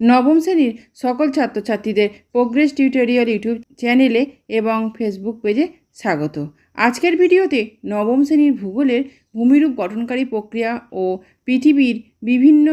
নবম শ্রেণির সকল ছাত্রছাত্রীদের প্রোগ্রেস টিউটোরিয়াল ইউটিউব চ্যানেলে এবং ফেসবুক পেজে স্বাগত। আজকের ভিডিওতে নবম শ্রেণির ভূগোলের ভূমিরূপ গঠনকারী প্রক্রিয়া ও পৃথিবীর বিভিন্ন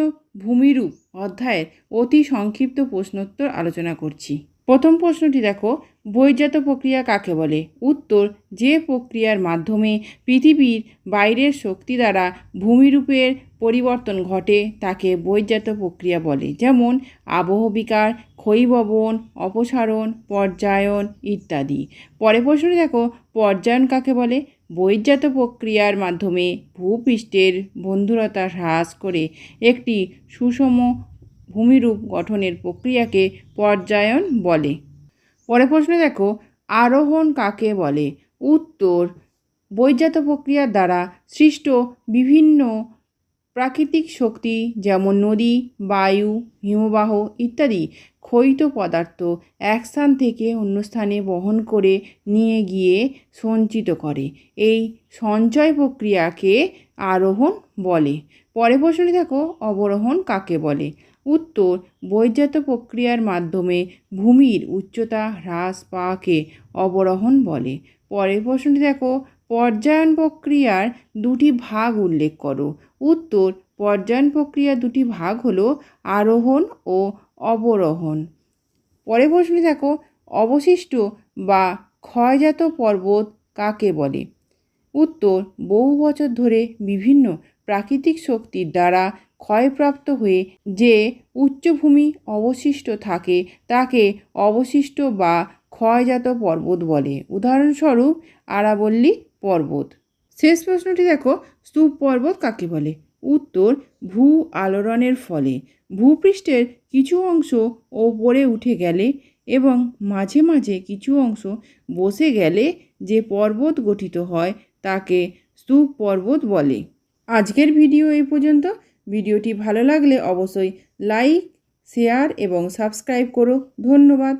ভূমিরূপ অধ্যায়ের অতি সংক্ষিপ্ত প্রশ্নোত্তর আলোচনা করছি। প্রথম প্রশ্নটি দেখো, বহির্জাত প্রক্রিয়া কাকে বলে? উত্তর, যে প্রক্রিয়ার মাধ্যমে পৃথিবীর বাইরের শক্তি দ্বারা ভূমিরূপের পরিবর্তন ঘটে, তাকে বহির্জাত প্রক্রিয়া বলে। যেমন আবহবিকার ক্ষয়ীভবন, অপসারণ, পর্যায়ন ইত্যাদি। পরে প্রশ্নটি দেখো, পর্যায়ন কাকে বলে? বহির্জাত প্রক্রিয়ার মাধ্যমে ভূপৃষ্ঠের বন্ধুরতা হ্রাস করে একটি সুষম ভূমিরূপ গঠনের প্রক্রিয়াকে পর্যায়ন বলে। পরে প্রশ্ন দেখো, আরোহণ কাকে বলে? উত্তর, বৈজাত প্রক্রিয়ার দ্বারা সৃষ্ট বিভিন্ন প্রাকৃতিক শক্তি যেমন নদী, বায়ু, হিমবাহ ইত্যাদি ক্ষয়িত পদার্থ এক স্থান থেকে অন্য স্থানে বহন করে নিয়ে গিয়ে সঞ্চিত করে। এই সঞ্চয় প্রক্রিয়াকে আরোহণ বলে। পরে প্রশ্নটি দেখো, অবরোহণ কাকে বলে? উত্তর বহির্জাত প্রক্রিয়ার মাধ্যমে ভূমির উচ্চতা হ্রাস পাওয়াকে অবরোহণ বলে। পরের প্রশ্নটি দেখো, পর্যায়ন প্রক্রিয়ার দুটি ভাগ উল্লেখ করো। উত্তর পর্যায়ন প্রক্রিয়া দুটি ভাগ হলো আরোহণ ও অবরোহণ। পরে প্রশ্নটি দেখো, অবশিষ্ট বা ক্ষয়জাত পর্বত কাকে বলে? উত্তর, বহু বছর ধরে বিভিন্ন প্রাকৃতিক শক্তির দ্বারা ক্ষয়প্রাপ্ত হয়ে যে উচ্চভূমি অবশিষ্ট থাকে তাকে অবশিষ্ট বা ক্ষয়জাত পর্বত বলে। উদাহরণস্বরূপ আরাবল্লী পর্বত। শেষ প্রশ্নটি দেখো স্তূপ পর্বত কাকে বলে? উত্তর ভূ আলোড়নের ফলে। ভূপৃষ্ঠের কিছু অংশ ওপরে উঠে গেলে এবং মাঝে মাঝে কিছু অংশ বসে গেলে যে পর্বত গঠিত হয় তাকে স্তূপ পর্বত বলে। আজকের ভিডিও এই পর্যন্ত। ভিডিওটি ভালো লাগলে অবশ্যই লাইক, শেয়ার এবং সাবস্ক্রাইব করো। ধন্যবাদ।